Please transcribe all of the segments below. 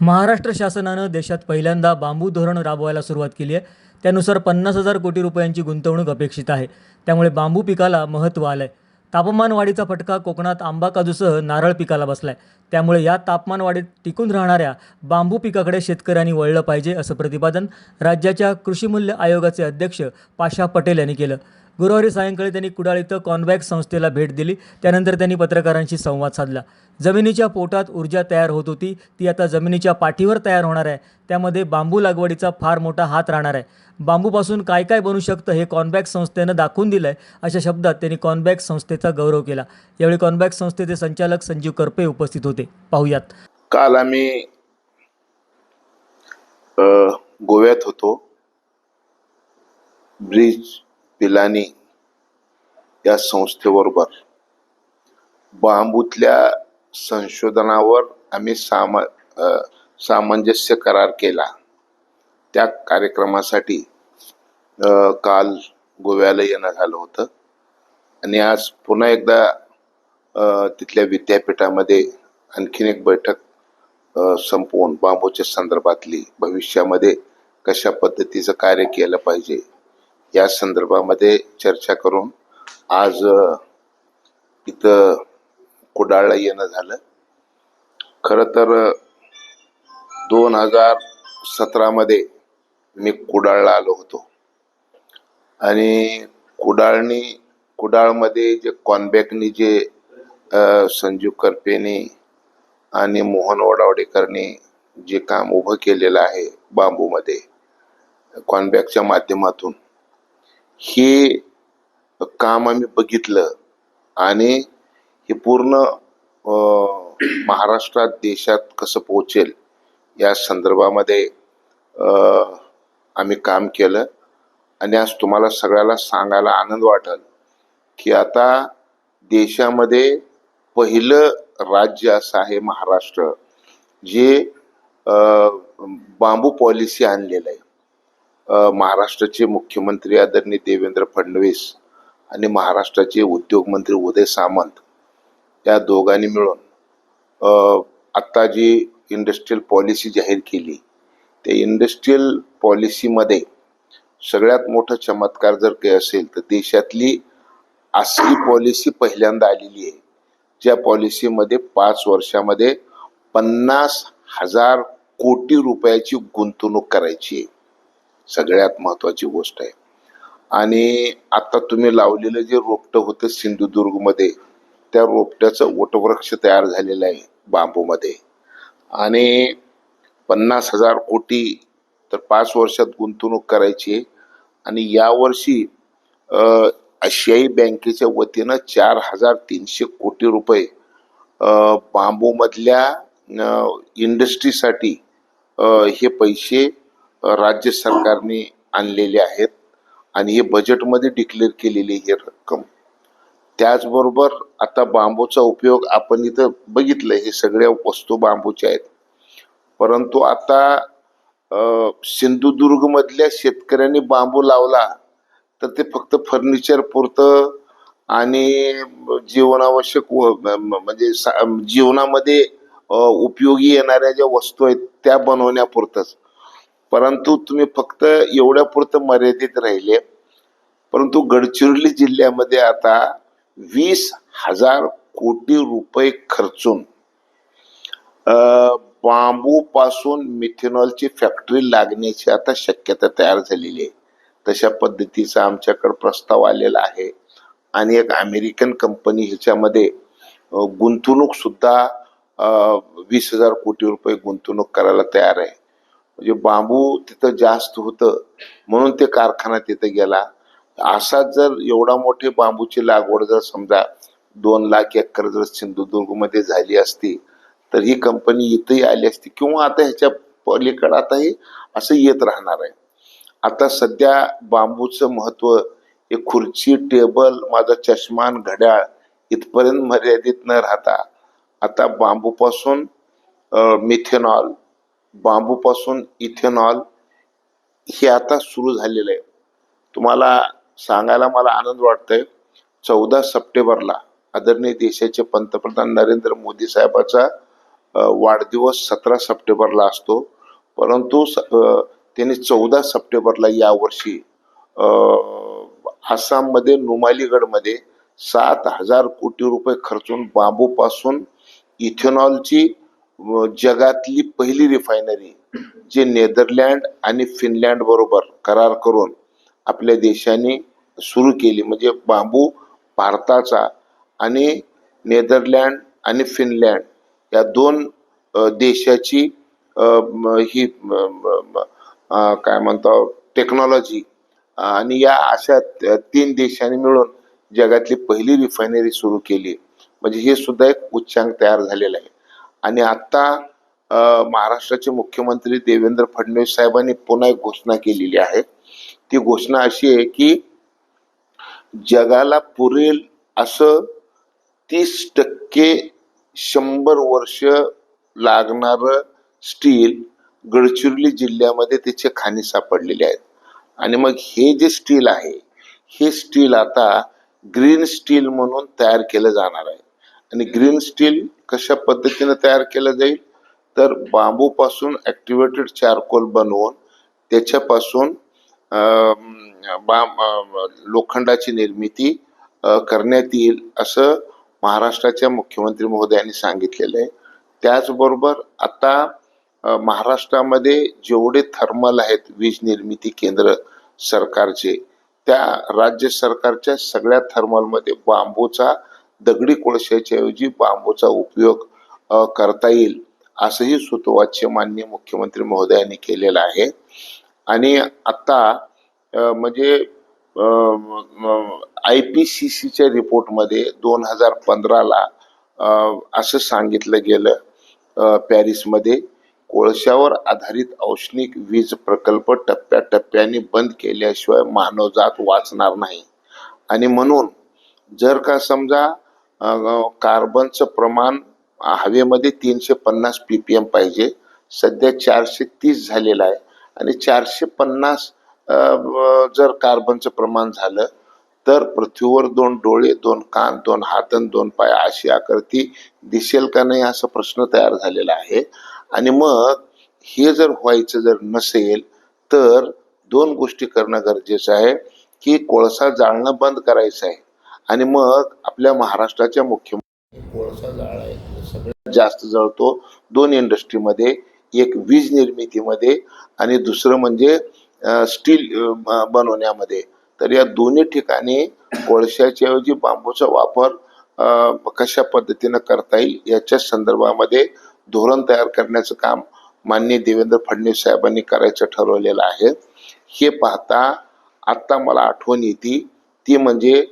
महाराष्ट्र शासनानं देशात पहिल्यांदा बांबू धोरण राबवायला सुरुवात केली आहे. त्यानुसार पन्नास हजार कोटी रुपयांची गुंतवणूक अपेक्षित आहे. त्यामुळे बांबू पिकाला महत्त्व आलं आहे तापमान वाढीचा फटका कोकणात आंबा काजूसह नारळ पिकाला बसला आहे त्यामुळे या तापमान वाढीत टिकून राहणाऱ्या बांबू पिकाकडे शेतकऱ्यांनी वळलं पाहिजे असं प्रतिपादन राज्याच्या कृषीमूल्य आयोगाचे अध्यक्ष पाशा पटेल यांनी केलं. गुरुवारी सायंकाळी त्यांनी कुडाळ इथं कॉन्वॅक्स संस्थेला भेट दिली. त्यानंतर त्यांनी पत्रकारांशी संवाद साधला. जमिनीच्या पोटात ऊर्जा तयार होत होती. ती आता जमिनीच्या पाठीवर तयार होणार आहे. त्यामध्ये बांबू लागवडीचा फार मोठा हात राहणार आहे. बांबूपासून काय काय बनू शकतं हे कॉनबॅक संस्थेनं दाखवून दिलं आहे अशा शब्दात त्यांनी कॉनबॅक संस्थेचा गौरव केला. यावेळी कॉनबॅक संस्थेचे संचालक संजीव करपे उपस्थित होते. पाहूयात. काल आम्ही गोव्यात होतो. ब्रिज पिलानी या संस्थेबरोबर बांबूतल्या संशोधनावर आम्ही साम सामंजस्य करार केला. त्या कार्यक्रमासाठी काल गोव्याला येणं झालं होतं. आणि आज पुन्हा एकदा तिथल्या विद्यापीठामध्ये आणखीन एक बैठक संपवून बांबूच्या संदर्भातली भविष्यामध्ये कशा पद्धतीचं कार्य केलं पाहिजे या संदर्भामध्ये चर्चा करून आज इथं कुडाळला येणं झालं. खरं तर दोन हजार सतरामध्ये मी कुडाळला आलो होतो. आणि कुडाळनी कुडाळमध्ये जे कॉनबॅकनी जे संजीव करपेनी आणि मोहन वडावडेकरने जे काम उभं केलेलं आहे बांबूमध्ये कॉनबॅकच्या माध्यमातून हे काम आम्ही बघितलं आणि हे पूर्ण महाराष्ट्रात देशात कसं पोहोचेल या संदर्भामध्ये आम्ही काम केलं. आणि आज तुम्हाला सगळ्याला सांगायला आनंद वाटेल की आता देशामध्ये पहिलं राज्य असं आहे महाराष्ट्र जे बांबू पॉलिसी आणलेलं आहे. महाराष्ट्राचे मुख्यमंत्री आदरणीय देवेंद्र फडणवीस आणि महाराष्ट्राचे उद्योगमंत्री उदय सामंत या दोघांनी मिळून आत्ता जी इंडस्ट्रीयल पॉलिसी जाहीर केली त्या इंडस्ट्रीयल पॉलिसीमध्ये सगळ्यात मोठा चमत्कार जर काही असेल तर देशातली असली पॉलिसी पहिल्यांदा आलेली आहे. ज्या पॉलिसीमध्ये पाच वर्षामध्ये पन्नास हजार कोटी रुपयाची गुंतवणूक करायची आहे. सगळ्यात महत्वाची गोष्ट आहे. आणि आता तुम्ही लावलेलं जे रोपटं होतं सिंधुदुर्गमध्ये त्या रोपट्याचं वटवृक्ष तयार झालेलं आहे बांबूमध्ये. आणि पन्नास हजार कोटी तर पाच वर्षात गुंतवणूक करायची आहे. आणि यावर्षी आशियाई बँकेच्या वतीनं चार हजार तीनशे कोटी रुपये बांबूमधल्या इंडस्ट्रीसाठी हे पैसे राज्य सरकारने आणलेले आहेत आणि हे बजेटमध्ये डिक्लेअर केलेली ही रक्कम. त्याचबरोबर आता बांबूचा उपयोग आपण इथं बघितलं हे सगळ्या वस्तू बांबूच्या आहेत. परंतु आता सिंधुदुर्गमधल्या शेतकऱ्यांनी बांबू लावला तर ते फक्त फर्निचर पुरतं आणि जीवनावश्यक म्हणजे सा- जीवनामध्ये उपयोगी येणाऱ्या ज्या वस्तू आहेत त्या बनवण्यापुरतंच. परंतु तुम्ही फक्त एवढ्यापुरतं मर्यादित राहिले. परंतु गडचिरोली जिल्ह्यामध्ये आता वीस हजार कोटी रुपये खर्चून बांबू पासून मिथेनॉलची फॅक्टरी लागण्याची आता शक्यता तयार झालेली आहे. तशा पद्धतीचा आमच्याकडे प्रस्ताव आलेला आहे. आणि एक अमेरिकन कंपनी ह्याच्यामध्ये गुंतवणूकसुद्धा गुंतवणूक सुद्धा वीस हजार कोटी रुपये गुंतवणूक करायला तयार आहे. म्हणजे बांबू तिथं जास्त होतं म्हणून ते कारखाना तिथं गेला. असा जर एवढा मोठे बांबूची लागवड जर समजा दोन लाख एकर जर सिंधुदुर्गमध्ये झाली असती तर ही कंपनी इथंही आली असती किंवा आता ह्याच्या पलीकडे आता हे असं येत राहणार आहे. आता सध्या बांबूचं महत्त्व हे खुर्ची टेबल माझा चष्मान घड्याळ इथपर्यंत मर्यादित न राहता आता बांबूपासून मिथेनॉल बांबूपासून इथेनॉल हे आता सुरू झालेलं आहे. तुम्हाला सांगायला मला आनंद वाटतोय. चौदा सप्टेंबरला आदरणीय देशाचे पंतप्रधान नरेंद्र मोदी साहेबाचा वाढदिवस सतरा सप्टेंबरला असतो. परंतु स- त्यांनी चौदा सप्टेंबरला यावर्षी आसाममध्ये नुमालीगडमध्ये सात हजार कोटी रुपये खर्चून बांबूपासून इथेनॉलची जगातली पहिली रिफायनरी जे नेदरलँड आणि फिनलँड बरोबर करार करून आपल्या देशाने सुरू केली. म्हणजे बांबू भारताचा आणि नेदरलँड आणि फिनलँड या दोन देशाची ही काय म्हणतो टेक्नॉलॉजी आणि या अशा तीन देशांनी मिळून जगातली पहिली रिफायनरी सुरू केली. म्हणजे हे सुद्धा एक उच्चांक तयार झालेला आहे. आणि आता महाराष्ट्राचे मुख्यमंत्री देवेंद्र फडणवीस साहेबांनी पुन्हा एक घोषणा केलेली आहे. ती घोषणा अशी आहे की जगाला पुरेल असं तीस टक्के शंभर वर्ष लागणारं स्टील गडचिरोली जिल्ह्यामध्ये त्याचे खाणी सापडलेले आहेत. आणि मग हे जे स्टील आहे हे स्टील आता ग्रीन स्टील म्हणून तयार केलं जाणार आहे. आणि ग्रीन स्टील कशा पद्धतीने तयार केलं जाईल? तर बांबूपासून ॲक्टिवेटेड चारकोल बनवून त्याच्यापासून लोखंडाची निर्मिती करण्यात येईल असं महाराष्ट्राच्या मुख्यमंत्री महोदयांनी सांगितलेलं आहे. त्याचबरोबर आता महाराष्ट्रामध्ये जेवढे थर्मल आहेत वीज निर्मिती केंद्र सरकारचे त्या राज्य सरकारच्या सगळ्या थर्मलमध्ये बांबूचा दगडी कोळशाच्या ऐवजी बांबूचा उपयोग करता येईल असंही सुतोवाच्य मान्य मुख्यमंत्री महोदयांनी केलेलं आहे. आणि आता म्हणजे आय पी सी सीच्या रिपोर्टमध्ये दोन हजार पंधराला असं सांगितलं गेलं पॅरिसमध्ये. कोळशावर आधारित औष्णिक वीज प्रकल्प टप्प्याटप्प्याने बंद केल्याशिवाय मानवजात वाचणार नाही. आणि म्हणून जर का समजा कार्बनचं प्रमाण हवेमध्ये तीनशे पन्नास पी पी एम पाहिजे. सध्या चारशे तीस झालेलं आहे. आणि चारशे पन्नास जर कार्बनचं प्रमाण झालं तर पृथ्वीवर दोन डोळे दोन कान दोन हात आणि दोन पाय अशी आकृती दिसेल का नाही असा प्रश्न तयार झालेला आहे. आणि मग हे जर व्हायचं जर नसेल तर दोन गोष्टी करणं गरजेचं आहे की कोळसा जाळणं बंद करायचं आहे. आणि मग आपल्या महाराष्ट्राच्या मुख्यमंत्री कोळसा सगळ्यात जास्त जळतो. दोन इंडस्ट्रीमध्ये एक वीज निर्मितीमध्ये आणि दुसरं म्हणजे स्टील बनवण्यामध्ये. तर या दोन्ही ठिकाणी कोळशाच्या ऐवजी बांबूचा वापर कशा पद्धतीनं करता येईल याच्या संदर्भामध्ये धोरण तयार करण्याचं काम माननीय देवेंद्र फडणवीस साहेबांनी करायचं ठरवलेलं आहे. हे पाहता आत्ता मला आठवण येते. ती म्हणजे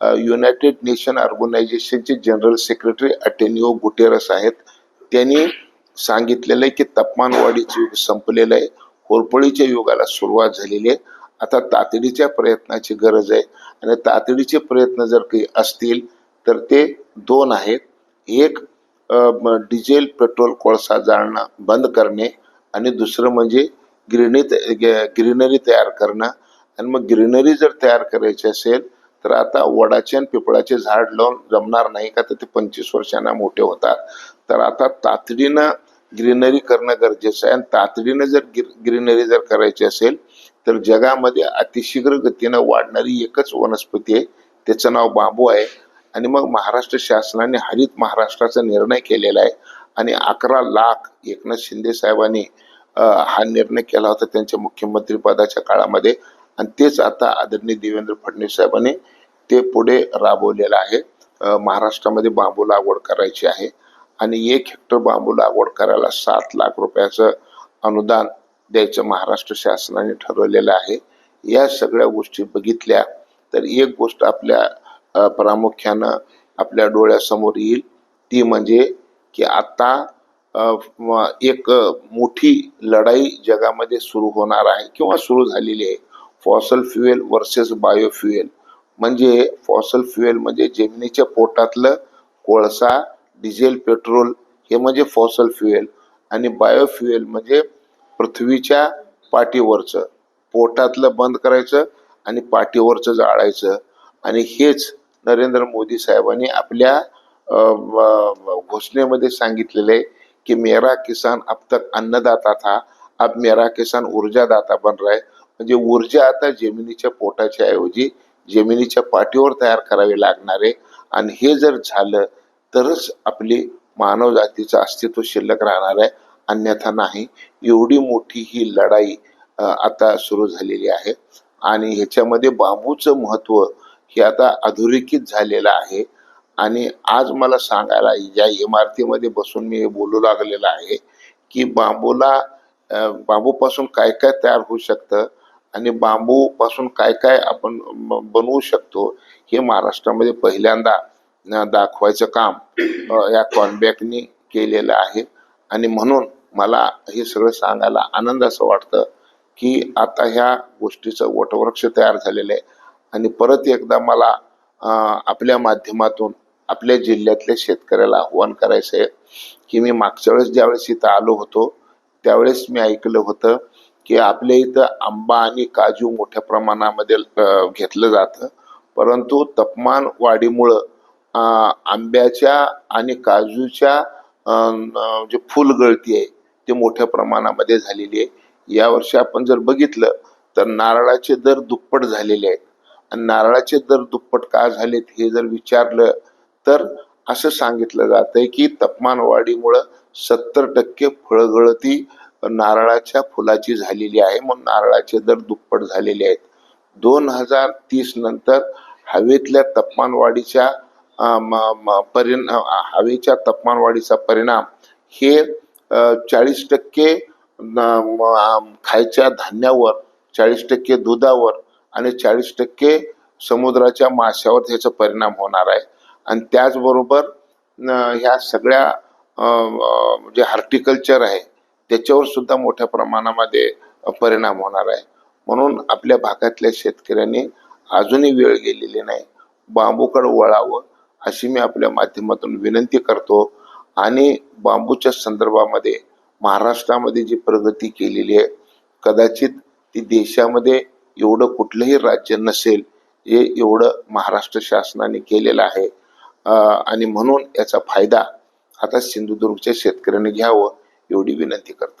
युनायटेड नेशन ऑर्गनायझेशनचे जनरल सेक्रेटरी अटेनिओ गुटेरस आहेत. त्यांनी सांगितलेलं आहे की तापमान वाढीचं युग संपलेलं आहे होरपळीच्या युगाला सुरुवात झालेली आहे. आता तातडीच्या प्रयत्नाची गरज आहे. आणि तातडीचे प्रयत्न जर काही असतील तर ते दोन आहेत. एक डिझेल पेट्रोल कोळसा जाळणं बंद करणे आणि दुसरं म्हणजे ग्रीनरी ग्रीनरी तयार करणं. आणि मग ग्रीनरी जर तयार करायची असेल तर आता वडाचे आणि पिपळाचे झाड लावून जमणार नाही का? तर ते पंचवीस वर्षांना मोठे होतात. तर आता तातडीनं ग्रीनरी करणं गरजेचं आहे. आणि तातडीनं जर ग्रीनरी जर करायची असेल तर जगामध्ये अतिशीघ्र गतीनं वाढणारी एकच वनस्पती आहे. त्याचं नाव बांबू आहे. आणि मग महाराष्ट्र शासनाने हरित महाराष्ट्राचा निर्णय केलेला आहे. आणि अकरा लाख एकनाथ शिंदे साहेबांनी हा निर्णय केला होता त्यांच्या मुख्यमंत्री पदाच्या काळामध्ये. आणि तेच आता आदरणीय देवेंद्र फडणवीस साहेबांनी ते पुढे राबवलेलं आहे. महाराष्ट्रामध्ये बांबू लागवड करायची आहे आणि एक हेक्टर बांबू लागवड करायला सात लाख रुपयाचं अनुदान द्यायचं महाराष्ट्र शासनाने ठरवलेलं आहे. या सगळ्या गोष्टी बघितल्या तर एक गोष्ट आपल्या प्रामुख्यानं आपल्या डोळ्यासमोर येईल. ती म्हणजे की आता एक मोठी लढाई जगामध्ये सुरू होणार आहे किंवा सुरू झालेली आहे. Fossil fuel versus biofuel. म्हणजे फॉसल फ्युएल म्हणजे जमिनीच्या पोटातलं कोळसा डिझेल पेट्रोल हे म्हणजे फॉसल फ्युएल आणि बायोफ्युएल म्हणजे पृथ्वीच्या पाठीवरचं. पोटातलं बंद करायचं आणि पाठीवरचं जाळायचं. आणि हेच नरेंद्र मोदी साहेबांनी आपल्या घोषणेमध्ये सांगितलेलं आहे की मेरा किसान अब तक अन्नदाता था अब मेरा किसान ऊर्जादाता बन रहा है. म्हणजे ऊर्जा आता जमिनीच्या पोटाच्या ऐवजी जमिनीच्या पाठीवर तयार करावे लागणार. आहे आणि हे जर झालं तरच आपली मानव जातीचं अस्तित्व शिल्लक राहणार आहे. अन्यथा नाही. एवढी मोठी ही लढाई आता सुरू झालेली आहे. आणि ह्याच्यामध्ये बांबूचं महत्त्व हे आता अधोरेखित झालेलं आहे. आणि आज मला सांगायला या इमारतीमध्ये बसून मी बोलू लागलेलं आहे की बांबूला बांबूपासून काय काय तयार होऊ शकतं? आणि बांबूपासून काय काय आपण बनवू शकतो हे महाराष्ट्रामध्ये पहिल्यांदा दाखवायचं काम या कॉनबॅकनी केलेलं आहे. आणि म्हणून मला हे सगळं सांगायला आनंद असं वाटतं की आता ह्या गोष्टीचं वटवृक्ष तयार झालेलं आहे. आणि परत एकदा मला आपल्या माध्यमातून आपल्या जिल्ह्यातल्या शेतकऱ्याला आव्हान करायचं आहे की मी मागच्या वेळेस ज्यावेळेस इथं आलो होतो त्यावेळेस मी ऐकलं होतं की आपल्या इथं आंबा आणि काजू मोठ्या प्रमाणामध्ये घेतलं जातं. परंतु तापमान वाढीमुळं आंब्याच्या आणि काजूच्या जे फुल जे फुलगळती आहे ते मोठ्या प्रमाणामध्ये झालेली आहे. यावर्षी आपण जर बघितलं तर नारळाचे दर दुप्पट झालेले आहेत. आणि नारळाचे दर दुप्पट का झालेत हे जर विचारलं तर असं सांगितलं जातंय की तापमान वाढीमुळं सत्तर टक्के फळगळती नारळाच्या फुलाची झालेली आहे. म्हणून नारळाचे दर दुप्पट झालेले आहेत. दोन हजार तीस नंतर हवेतल्या तापमान वाढीच्या परिण हवेच्या तापमान वाढीचा परिणाम हे चाळीस टक्के म- खायच्या धान्यावर चाळीस टक्के दुधावर आणि चाळीस टक्के समुद्राच्या माशावर त्याचा परिणाम होणार आहे. आणि त्याचबरोबर ह्या सगळ्या जे म्हणजे हॉर्टिकल्चर आहे. त्याच्यावर सुद्धा मोठ्या प्रमाणामध्ये परिणाम होणार आहे. म्हणून आपल्या भागातल्या शेतकऱ्यांनी अजूनही वेळ गेलेली नाही. बांबूकडे वळावं अशी मी आपल्या माध्यमातून विनंती करतो. आणि बांबूच्या संदर्भामध्ये महाराष्ट्रामध्ये जी प्रगती केलेली आहे कदाचित ती देशामध्ये एवढं कुठलंही राज्य नसेल हे एवढं महाराष्ट्र शासनाने केलेलं आहे. आणि म्हणून याचा फायदा आता सिंधुदुर्गच्या शेतकऱ्यांनी घ्यावं. एवढी विनंती करतो.